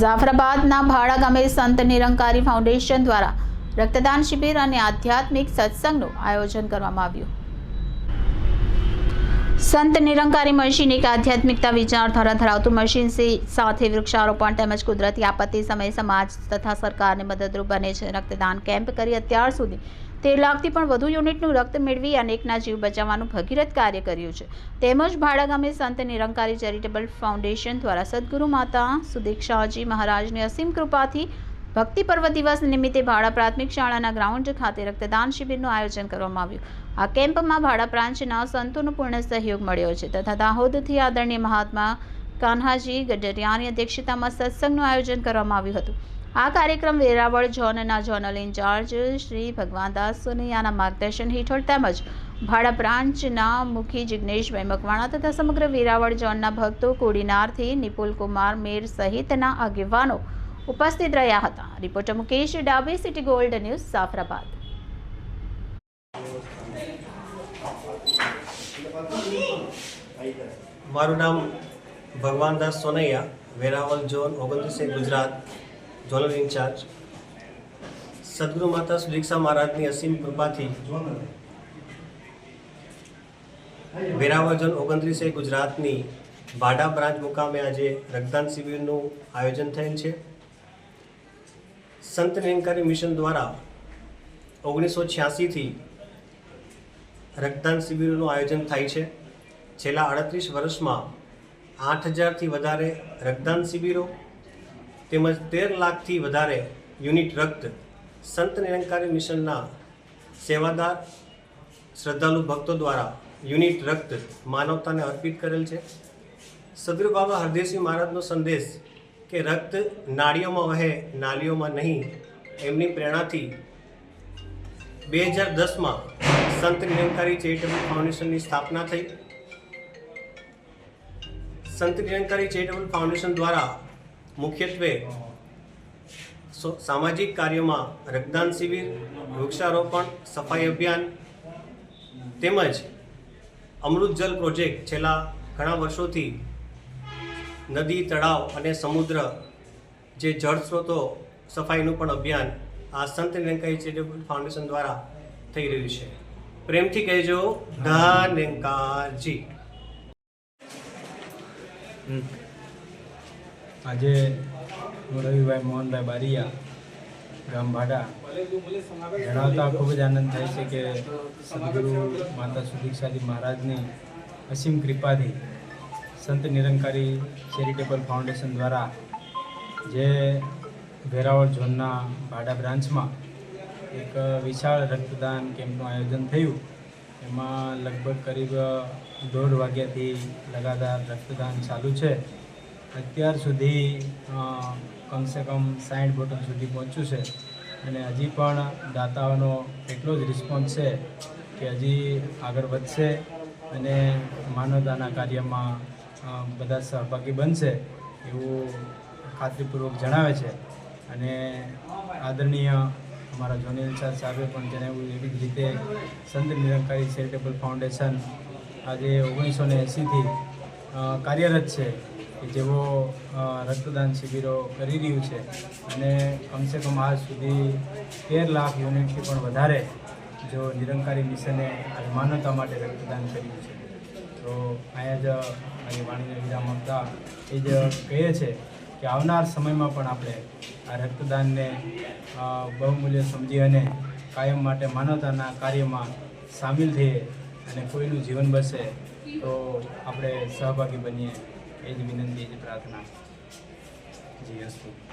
જાફરાબાદના ભાડા ગામે સંત નિરંકારી ફાઉન્ડેશન દ્વારા રક્તદાન શિબિર અને આધ્યાત્મિક સત્સંગનું આયોજન કરવામાં આવ્યું. સંત નિરંકારી મશીન એક આધ્યાત્મિકતા વિચારધારા ધરાવતું મશીન સાથે વૃક્ષારોપણ તેમજ કુદરતી આપત્તિ સમયે સમાજ તથા સરકારને મદદરૂપ બને છે. રક્તદાન કેમ્પ કરી અત્યાર સુધી તેર લાખથી પણ વધુ યુનિટનું રક્ત મેળવી અનેકના જીવ બચાવવાનું ભગીરથ કાર્ય કર્યું છે. તેમજ ભાડા ગામે સંત નિરંકારી ચેરિટેબલ ફાઉન્ડેશન દ્વારા સદગુરુ માતા સુદીક્ષાજી મહારાજની અસીમ કૃપાથી ભક્તિ પર્વ દિવસ નિમિત્તે ભાડા પ્રાથમિક શાળાના ગ્રાઉન્ડ ખાતે રક્તદાન શિબિરનું આયોજન કરવામાં આવ્યું. આ કેમ્પમાં ભાડા પ્રાંચના સંતોનો પૂર્ણ સહયોગ મળ્યો છે તથા દાહોદથી આદરણીય મહાત્મા કાન્હાજી ગડરિયાની અધ્યક્ષતામાં સત્સંગનું આયોજન કરવામાં આવ્યું હતું. આ કાર્યક્રમ વેરાવળ ઝોનના ઝોનલ ઇન્ચાર્જ શ્રી ભગવાનદાસ સોનૈયાના માર્ગદર્શન હેઠળ તેમજ ભાડા બ્રાન્ચના મુખી જિજ્ઞેશભાઈ મકવાણા તથા સમગ્ર વેરાવળ ઝોનના ભક્તો કોડીનારથી નિપુલ કુમાર મેર સહિતના આગેવાનો ઉપસ્થિત રહ્યા હતા. રિપોર્ટર મુકેશ ડાબે, સિટી ગોલ્ડ ન્યૂઝ, સાફરાબાદ. મારું નામ ભગવાનદાસ સોનૈયા વેરાવલ ઝોન ઓગણત્રીસે ગુજરાત. ઝોનલ ઇન્ચાર્જ સદગુરુ માતા સુદીક્ષા મહારાજની અસીમ કૃપાથી વેરાવળ ઝોન ઓગણત્રીસે ગુજરાતની ભાડા બ્રાન્ચ મુકામે આજે રક્તદાન શિબિરનું આયોજન થયેલ છે. સંત નિરંકારી મિશન દ્વારા ઓગણીસો છ્યાસીથી રક્તદાન શિબિરનું આયોજન થાય છે. છેલ્લા અડત્રીસ વર્ષમાં આઠ હજારથી વધારે રક્તદાન શિબિરો તેમજ તેર લાખથી વધારે યુનિટ રક્ત સંત નિરંકારી મિશનના સેવાદાર શ્રદ્ધાળુ ભક્તો દ્વારા યુનિટ રક્ત માનવતાને અર્પિત કરેલ છે. સદગુરુ બાબા હરદેવસિંહ મહારાજનો સંદેશ કે રક્ત નાળીઓમાં વહે નાલીઓમાં નહીં, એમની પ્રેરણાથી બે હજાર દસમાં સંત નિરંકારી ચેરિટેબલ ફાઉન્ડેશનની સ્થાપના થઈ. સંત નિરંકારી ચેરિટેબલ ફાઉન્ડેશન દ્વારા મુખ્યત્વે સામાજિક કાર્યોમાં રક્તદાન શિબિર, વૃક્ષારોપણ, સફાઈ અભિયાન તેમજ અમૃત જલ પ્રોજેક્ટ છેલ્લા ઘણા વર્ષોથી નદી, તળાવ અને સમુદ્ર જે જળ સ્ત્રોતો સફાઈનું પણ અભિયાન આ સંત નિરંકારી ચેરિટેબલ ફાઉન્ડેશન દ્વારા થઈ રહ્યું છે. પ્રેમથી કહેજો ધન્યકારજી આજે રવિભાઈ મોહનભાઈ બારિયા, ગામ ભાડા, જણાવતા ખૂબ જ આનંદ થાય છે કે સદગુરુ માતા સુદીક્ષાજી મહારાજની અસીમ કૃપાથી સંત નિરંકારી ચેરિટેબલ ફાઉન્ડેશન દ્વારા જે વેરાવળ ઝોનના ભાડા બ્રાન્ચમાં એક વિશાળ રક્તદાન કેમ્પનું આયોજન થયું. એમાં લગભગ કરીબ દોઢ વાગ્યાથી લગાતાર રક્તદાન ચાલુ છે. અત્યાર સુધી કમસે કમ સાઠ બોટલ સુધી પહોંચ્યું છે. અને હજી પણ દાતાઓનો એટલો જ રિસ્પોન્સ છે કે હજી આગળ વધશે અને માનવતાના કાર્યમાં બધા સહભાગી બનશે એવું ખાતરીપૂર્વક જણાવે છે. અને આદરણીય અમારા જોનીલ શાહ સાહેબે પણ જણાવ્યું એવી જ રીતે સંત નિરંકારી ચેરિટેબલ ફાઉન્ડેશન આજે ઓગણીસો ને એંસીથી કાર્યરત છે. જેઓ અ, રક્તદાન શિબિરો કરી રહ્યું છે અને કમસે કમ આજ સુધી તેર લાખ યુનિટથી પણ વધારે જો નિરંકારી મિશને આજ માનવતા માટે રક્તદાન કર્યું છે. તો અહીંયા જ મારી વાણીને વિરામ આપતા એ જ કહે છે કે આવનાર સમયમાં પણ આપણે આ રક્તદાનને બહુમૂલ્ય સમજી અને કાયમ માટે માનવતાના કાર્યમાં સામેલ થઈએ અને કોઈનું જીવન બસે તો આપણે સહભાગી બનીએ. એ જ વિનંતી એ જ પ્રાર્થના. જી અસ્તુ.